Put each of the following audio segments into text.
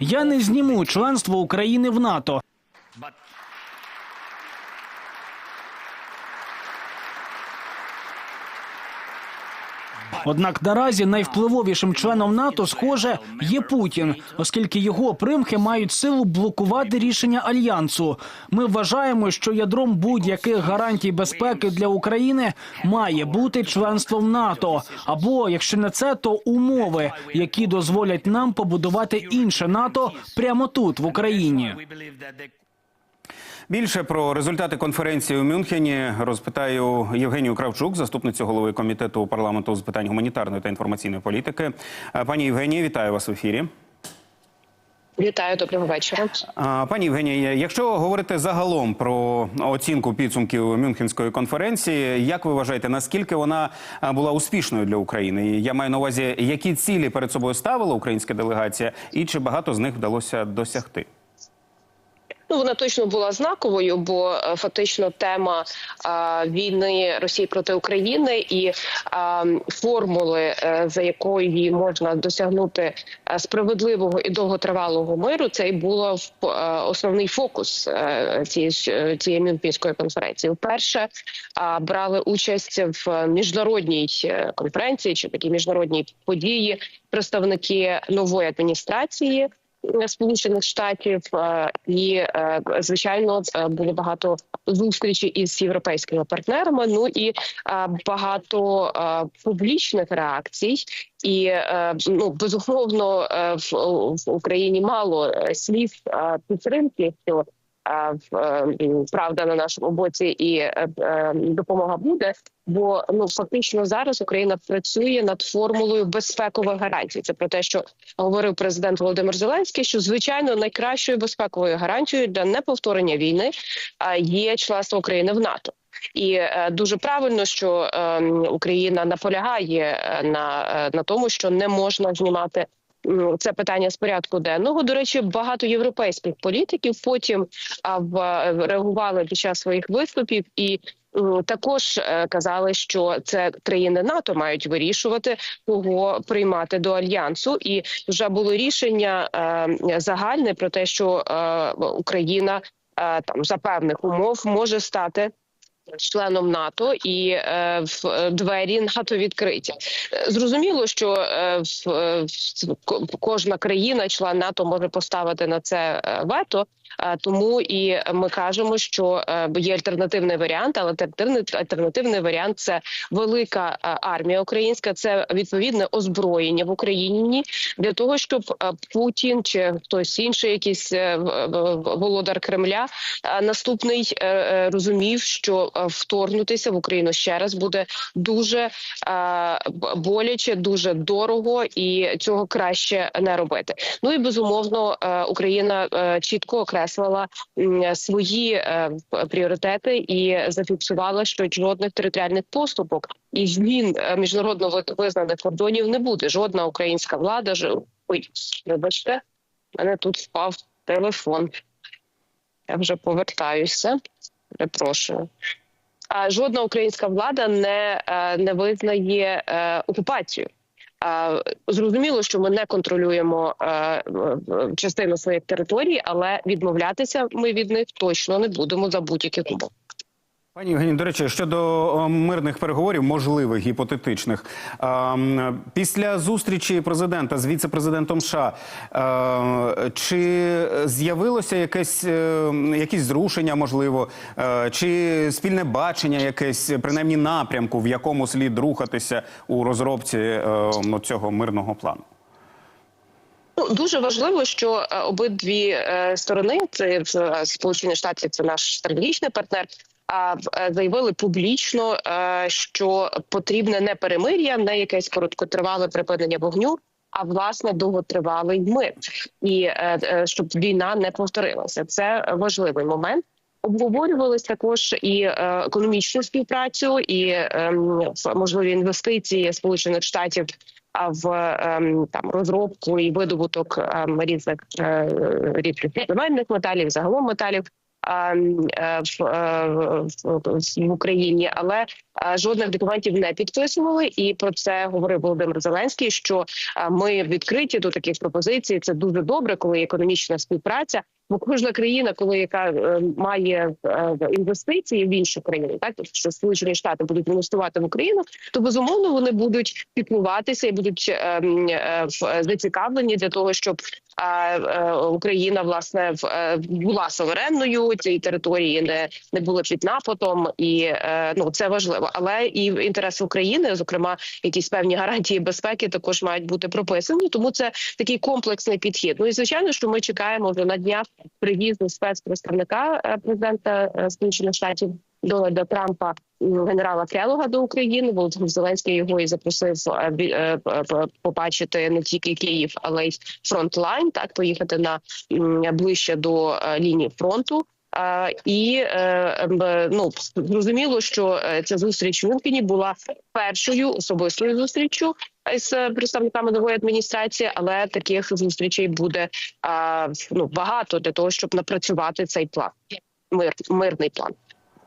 Я не зніму членство України в НАТО. Однак наразі найвпливовішим членом НАТО, схоже, є Путін, оскільки його примхи мають силу блокувати рішення альянсу. Ми вважаємо, що ядром будь-яких гарантій безпеки для України має бути членство в НАТО, або якщо не це, то умови, які дозволять нам побудувати інше НАТО прямо тут, в Україні. Більше про результати конференції у Мюнхені розпитаю Євгенію Кравчук, заступницю голови комітету парламенту з питань гуманітарної та інформаційної політики. Е, Пані Євгенія, вітаю вас в ефірі. Вітаю, доброго вечора. Пані Євгенія, якщо говорити загалом про оцінку підсумків Мюнхенської конференції, як ви вважаєте, наскільки вона була успішною для України? Я маю на увазі, які цілі перед собою ставила українська делегація, і чи багато з них вдалося досягти? Ну вона точно була знаковою, бо е, фактично тема е, війни Росії проти України і е, формули, за якою можна досягнути справедливого і довготривалого миру, це і було основний фокус цієї цієї Мюнхенської конференції. Вперше е, брали участь в міжнародній конференції чи такій міжнародній події представники нової адміністрації. Сполучених Штатів е, і е, звичайно е, було багато зустрічей із європейськими партнерами. Ну і е, багато е, публічних реакцій. І е, ну безумовно е, в, Україні мало е, слів е, підтримки. Е, е, правда на нашому боці і е, е, допомога буде. Бо ну фактично зараз Україна працює над формулою безпекових гарантій. Це про те, що говорив президент Володимир Зеленський, що звичайно найкращою безпековою гарантією для неповторення війни є членство України в НАТО. І е, дуже правильно, що е, Україна наполягає е, на, е, на тому, що не можна знімати. Це питання з порядку денного. До речі, багато європейських політиків потім реагували під час своїх виступів і також е, казали, що це країни НАТО мають вирішувати, кого приймати до альянсу. І вже було рішення е, загальне про те, що е, Україна е, там за певних умов може стати. Членом НАТО і е, в е, двері НАТО відкриті. Е, Зрозуміло, що е, в, е, в- кожна країна, член НАТО, може поставити на це вето. Е, Тому і ми кажемо, що е, є альтернативний варіант, але альтернативний, альтернативний варіант це велика е, армія українська, це відповідне озброєння в Україні для того, щоб е, Путін чи хтось інший, якийсь е, володар Кремля, е, наступний е, е, розумів, що е, вторгнутися в Україну ще раз буде дуже е, боляче, дуже дорого, і цього краще не робити. Ну і безумовно, е, Україна е, чітко окреслила свої е, пріоритети і зафіксувала, що жодних територіальних поступок і змін е, міжнародно визнаних кордонів не буде. Жодна українська влада ой, вибачте, мене тут впав телефон. Я вже повертаюся. Перепрошую. А жодна українська влада не, е, не визнає окупацію. Зрозуміло, що ми не контролюємо е, частину своїх територій, але відмовлятися ми від них точно не будемо за будь-яких умов. Пані Євгенія, до речі, щодо мирних переговорів, можливих гіпотетичних, після зустрічі президента з віце-президентом США, е, чи з'явилося якесь е, якісь зрушення, можливо, е, чи спільне бачення, якесь принаймні напрямку, в якому слід рухатися у розробці е, цього мирного плану? Ну дуже важливо, що е, обидві е, сторони, це е, Сполучені Штати, це наш стратегічний партнер. Е, заявили публічно, е, що потрібне не перемир'я, не якесь короткотривале припинення вогню, а власне довготривалий мир, і е, е, щоб війна не повторилася. Це важливий момент. Обговорювались також і е, економічну співпрацю, і ем, можливі інвестиції Сполучених Штатів в ем, там розробку і видобуток ем, різних е, рідких земельних металів, загалом металів. Е, в, е, в, Україні, але жодних документів не підписували. І про це говорив Володимир Зеленський. Що ми відкриті до таких пропозицій. Це дуже добре, коли економічна співпраця. Бо кожна країна, коли яка е, має інвестиції в іншу країну, так що Сполучені Штати будуть інвестувати в Україну, то безумовно вони будуть піклуватися і будуть е, е, в- зацікавлені для того, щоб Україна власне е, була суверенною. Цієї території не, не було під нападом, і е, ну це важливо. Але і інтереси України, зокрема, якісь певні гарантії безпеки, також мають бути прописані. Тому це такий комплексний підхід. Ну і звичайно, що ми чекаємо вже на днях приїзду спецпредставника е, президента е, Сполучених Штатів Дональда Трампа. Генерала Келога до України Володимир Зеленський його і запросив е, е, побачити не тільки Київ, але й фронтлайн. Так поїхати на ближче до е, лінії фронту. І ну зрозуміло, що ця зустріч в Мюнхені була першою особистою зустріччю з представниками нової адміністрації, але таких зустрічей буде ну багато для того, щоб напрацювати цей план. Мир мирний план.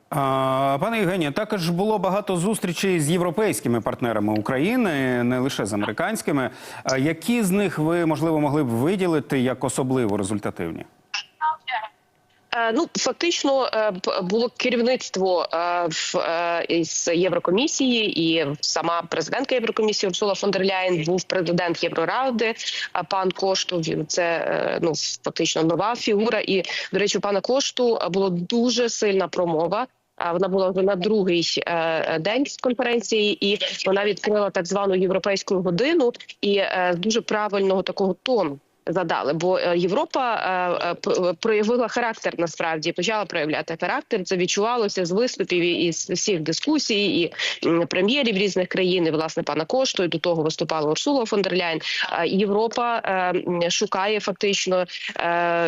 Пане Євгенію, також було багато зустрічей з європейськими партнерами України, не лише з американськими. Які з них ви можливо могли б виділити як особливо результативні? Е, Ну фактично е, було керівництво е, в із Єврокомісії, і сама президентка Єврокомісії Урсула фон дер Ляєн, був президент Євроради, а пан Кошту це ну фактично нова фігура. І до речі, у пана Кошту була дуже сильна промова. Вона була вже на другий е, день конференції, і вона відкрила так звану європейську годину і е, з дуже правильного такого тону. Задали, бо е, Європа е, е, проявила характер насправді почала проявляти характер. Це відчувалося з виступів і з всіх дискусій, і прем'єрів різних країн, і власне пана Кошту, і до того виступала Урсула фон дер Ляйн. Європа шукає фактично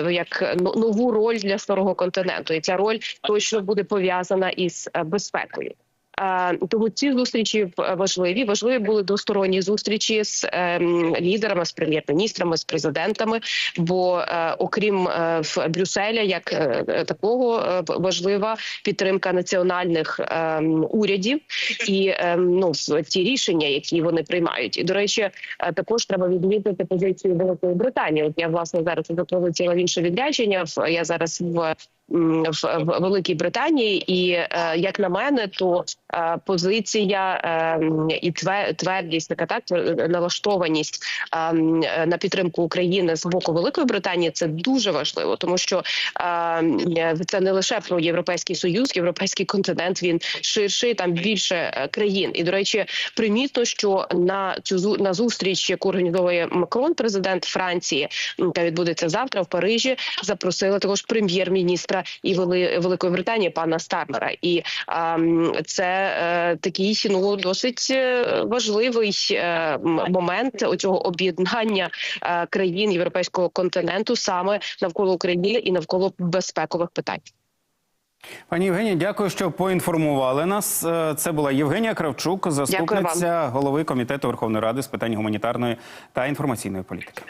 як нову роль для старого континенту, і ця роль точно буде пов'язана із безпекою. Е, Тому ці зустрічі в- важливі. Важливі були двосторонні зустрічі з ем, лідерами, з прем'єр-міністрами, з президентами. Бо е, окрім е, Брюсселя, як е, е, такого е, важлива підтримка національних ем, урядів і ем, ну ті рішення, які вони приймають. І до речі, е, також треба відмітити позицію Великої Британії. От я власне зараз вже прилетіла в інше відрядження. Я зараз в в, Великій Британії, і е, як на мене, то е, позиція е, і тве- твердість, така так налаштованість на підтримку України з боку Великої Британії це дуже важливо, тому що це не лише про європейський союз, європейський континент він ширший, там більше країн. І до речі, примітно, що на цю на зустріч, яку організовує Макрон, президент Франції, яка відбудеться завтра в Парижі, запросили також прем'єр-міністра і Вели- Великої Британії пана Стармера. І а, це е, такий ну досить е, важливий е, момент оцього об'єднання е, країн європейського континенту саме навколо України і навколо безпекових питань. Пані Євгенія, дякую, що поінформували нас. Це була Євгенія Кравчук, заступниця голови комітету Верховної Ради з питань гуманітарної та інформаційної політики.